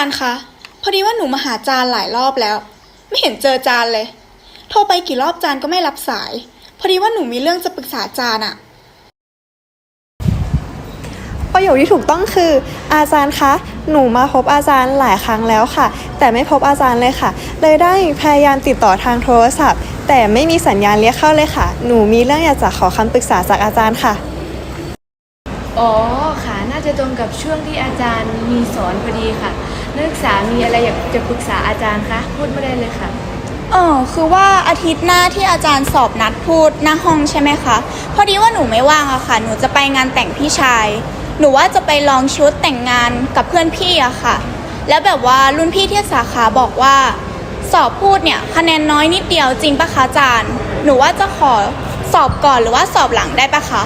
ารย์คะ พอดีว่าหนูมาหาจานหลายรอบแล้ว ไม่เห็นเจอจานเลย โทรไปกี่รอบจานก็ไม่รับสาย พอดีว่าหนูมีเรื่องจะปรึกษาจานอะประโยคที่ถูกต้องคืออาจารย์คะ หนูมาพบอาจารย์หลายครั้งแล้วค่ะ แต่ไม่พบอาจารย์เลยค่ะ เลยได้พยายามติดต่อทางโทรศัพท์ แต่ไม่มีสัญญาณเรียกเข้าเลยค่ะ หนูมีเรื่องอยากจะขอคำปรึกษาจากอาจารย์ค่ะ อ๋อค่ะ น่าจะตรงกับช่วงที่อาจารย์มีสอนพอดีค่ะ นักศึกษามีอะไรอยากจะปรึกษาอาจารย์คะพูดมาได้เลยค่ะ เออคือว่าอาทิตย์หน้าที่อาจารย์สอบนัดพูดหน้าห้องใช่ไหมคะ พอดีว่าหนูไม่ว่างอะค่ะ หนูจะไปงานแต่งพี่ชาย หนูว่าจะไปลองชุดแต่งงานกับเพื่อนพี่อะค่ะ แล้วแบบว่ารุ่นพี่ที่สาขาบอกว่า สอบพูดเนี่ยคะแนนน้อยนิดเดียวจริงปะคะอาจารย์ หนูว่าจะขอสอบก่อนหรือว่าสอบหลังได้ปะคะ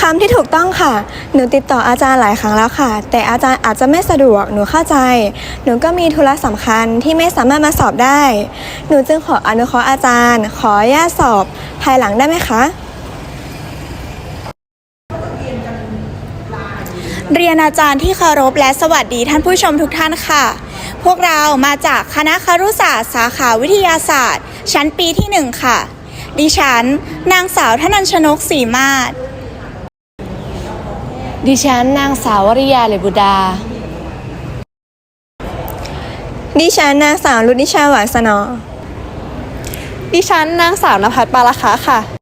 คำที่ถูกต้องค่ะ หนูติดต่ออาจารย์หลายครั้งแล้วค่ะ แต่อาจารย์อาจจะไม่สะดวก หนูเข้าใจ หนูก็มีธุระสำคัญที่ไม่สามารถมาสอบได้ หนูจึงขออนุเคราะห์อาจารย์ ขออนุญาตสอบ ภายหลังได้ไหมคะ เรียนอาจารย์ที่เคารพและสวัสดีท่านผู้ชมทุกท่านค่ะ พวกเรามาจากคณะครุศาสตร์ สาขาวิทยาศาสตร์ ชั้นปีที่หนึ่งค่ะ ดิฉัน นางสาวธนัญชนกศรีมาศ ดิฉันนางสาววริยาเลบุดา ดิฉันนางสาวรุนิชาหวานสนอ ดิฉันนางสาวนภัสปาราคะค่ะ